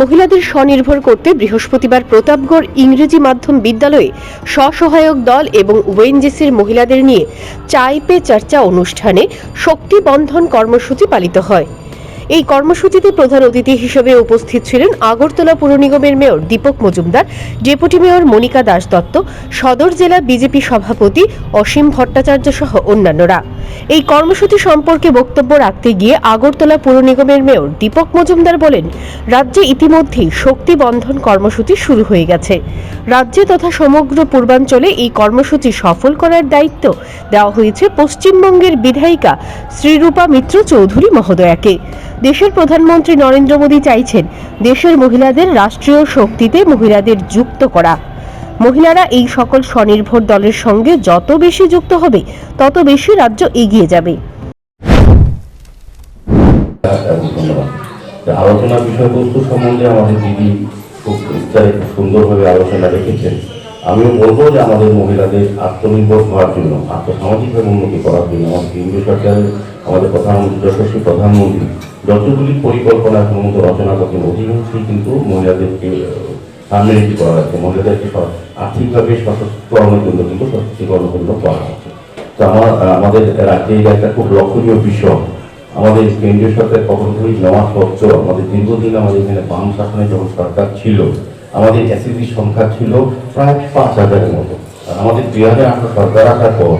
মহিলাদের স্বনির্ভর করতে বৃহস্পতিবার প্রতাপগড় ইংরেজি মাধ্যম বিদ্যালয়ে স্বসহায়ক দল এবং ওএনজিসির মহিলাদের নিয়ে চাই পে চর্চা অনুষ্ঠানে শক্তি বন্ধন কর্মসূচি পালিত হয়। এই কর্মসূচিতে প্রধান অতিথি হিসেবে উপস্থিত ছিলেন আগরতলা পুর নিগমের mayor Dipak Majumdar, deputy mayor Monika Das Datta, সদর জেলা বিজেপি সভাপতি অসীম ভট্টাচার্য সহ অন্যান্যরা। এই কর্মসূচি সম্পর্কে বক্তব্য রাখতে গিয়ে আগরতলা পুর নিগমের মেয়র দীপক মজুমদার বলেন, রাজ্যে ইতিমধ্যেই শক্তি বন্ধন কর্মসূচি শুরু হয়ে গেছে। রাজ্যে তথা সমগ্র পূর্বাঞ্চলে এই কর্মসূচি সফল করার দায়িত্ব দেওয়া হয়েছে পশ্চিমবঙ্গের বিধায়িকা শ্রীরূপা মিত্র চৌধুরী মহোদয়াকে। দেশের প্রধানমন্ত্রী নরেন্দ্র মোদী চাইছেন দেশের মহিলাদের রাষ্ট্রীয় শক্তিতে মহিলাদের যুক্ত করা। মহিলারা এই সকল স্বনির্ভর দলের সঙ্গে যত বেশি যুক্ত হবে, তত বেশি রাজ্য এগিয়ে যাবে। আলোচনার বিষয়বস্তু সম্বন্ধে আমাদের দিদি খুব বিস্তারিত সুন্দরভাবে আলোচনা রেখেছেন। আমিও বলব যে আমাদের মহিলাদের আত্মনির্ভর হওয়ার জন্য, আর্থসামাজিকভাবে উন্নতি করার জন্য আমাদের কেন্দ্রীয় সরকারের, আমাদের প্রধানমন্ত্রী, যশস্বী প্রধানমন্ত্রী, যতগুলি পরিকল্পনা সম্বন্ধে রচনা করছেন, অধিকাংশই কিন্তু মহিলাদেরকে সামনে রেখে করা হচ্ছে মহিলাদেরকে আর্থিকভাবে সশক্তিকরণের জন্য কিন্তু সশক্তিকরণের জন্য করা হচ্ছে তো আমার, আমাদের রাজ্যে এটা একটা খুব লক্ষণীয় বিষয়। আমাদের কেন্দ্রীয় সরকার কখনোই নেওয়া সত্ত্বেও আমাদের দীর্ঘদিন আমাদের এখানে বাম শাসনে যখন সরকার ছিল, আমাদের এসএসসি সংখ্যা ছিল প্রায় পাঁচ হাজারের মতো। আমাদের দুই হাজার আঠারো সরকার আসার পর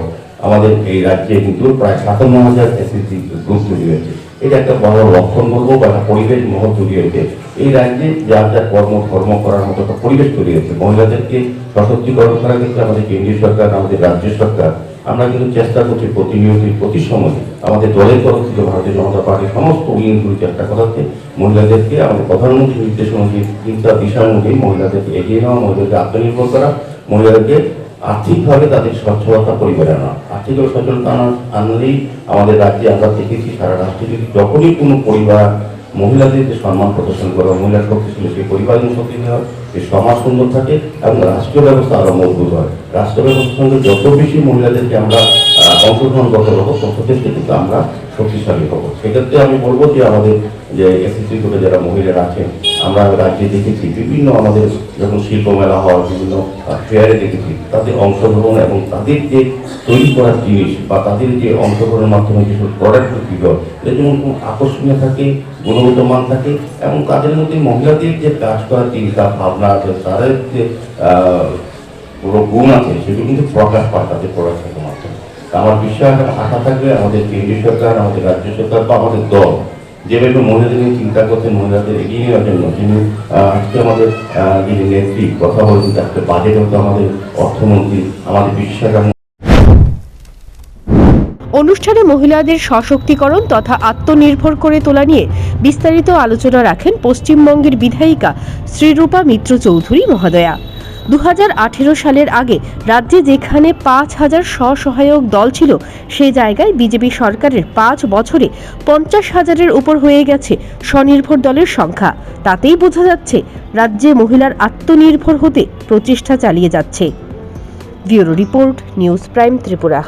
আমাদের এই রাজ্যে কিন্তু প্রায় সাতান্ন হাজার এসএসসি গ্রুপ তৈরি হয়েছে। এটা একটা বড় লক্ষণ বলব বা একটা পরিবেশ মহৎ তৈরি হয়েছে। এই রাজ্যে যার যার কর্ম, ধর্ম করার মতো একটা পরিবেশ তৈরি হয়েছে। মহিলাদেরকে সশক্তিকরণ করার ক্ষেত্রে আমাদের কেন্দ্রীয় সরকার, আমাদের রাজ্য সরকার। আমরা কিন্তু চেষ্টা করছি প্রতিনিয়ত প্রতি সময় আমাদের দলের তরফ থেকে ভারতীয় জনতা পার্টির সমস্ত উইংগুলি চেষ্টা করাচ্ছে মহিলাদেরকে, আমাদের প্রধানমন্ত্রী নির্দেশ অনুযায়ী চিন্তা দিশা অনুযায়ী মহিলাদেরকে এগিয়ে নেওয়া, মহিলাদেরকে আত্মনির্ভর করা, মহিলাদেরকে আর্থিকভাবে তাদের সচ্ছলতা পরিবারে আনা আর্থিকভাবে সচ্ছলতা আনা- আনলেই আমাদের রাজ্যে আমরা দেখেছি সারা রাষ্ট্রে যদি যখনই কোনো পরিবার মহিলাদের যে সম্মান প্রদর্শন করে, মহিলা শক্তিশালী সেই পরিবার শক্তিশালী হয় সেই সমাজ সুন্দর থাকে এবং রাষ্ট্র ব্যবস্থা আরও মজবুত হয়। রাষ্ট্র ব্যবস্থার সঙ্গে যত বেশি মহিলাদেরকে আমরা অংশগ্রহণ করতে পারব, তত ক্ষেত্রে কিন্তু আমরা শক্তিশালী হব। সেক্ষেত্রে আমি বলব যে আমাদের যে এসএসসি গ্রুপে যারা মহিলারা আছেন আমরা রাজ্যে দেখেছি বিভিন্ন আমাদের যখন শিল্প মেলা হয়, বিভিন্ন ফেয়ারে দেখেছি তাদের অংশগ্রহণ এবং তাদের যে তৈরি করার জিনিস বা তাদের যে অংশগ্রহণের মাধ্যমে যেসব প্রোডাক্ট তৈরি হয় এটা যেমন খুব আকর্ষণীয় থাকে, গুণগত মান থাকে এবং তাদের মধ্যে মহিলাদের যে কাজ করার চিন্তা ভাবনা আছে, তাদের যে গুণ আছে, সেগুলো কিন্তু প্রকাশ পায় তাদের প্রোডাক্টের মাধ্যমে। আমার বিশ্বাস আশা থাকবে আমাদের কেন্দ্রীয় সরকার, আমাদের রাজ্য সরকার বা আমাদের দল যেভাবে মহিলাদের নিয়ে চিন্তা করছেন, মহিলাদের এগিয়ে নেওয়ার জন্য, যিনি আজকে আমাদের যিনি নেত্রী, কথা বলছেন আজকে বাজেট হতো আমাদের অর্থমন্ত্রী, আমাদের বিশ্বাস অনুষ্ঠানে মহিলাদের সশক্তিকরণ তথা আত্মনির্ভর করে তোলা নিয়ে বিস্তারিত আলোচনা রাখেন পশ্চিমবঙ্গের বিধায়িকা শ্রীরূপা মিত্র চৌধুরী মহোদয়া। দু হাজার আঠেরো সালের আগে রাজ্যে যেখানে পাঁচ হাজার স্বসহায়ক দল ছিল সে জায়গায় বিজেপি সরকারের পাঁচ বছরে পঞ্চাশ হাজারের উপর হয়ে গেছে স্বনির্ভর দলের সংখ্যা। তাতেই বোঝা যাচ্ছে, রাজ্যে মহিলার আত্মনির্ভর হতে প্রচেষ্টা চালিয়ে যাচ্ছে। Bureau report, News Prime Tripura.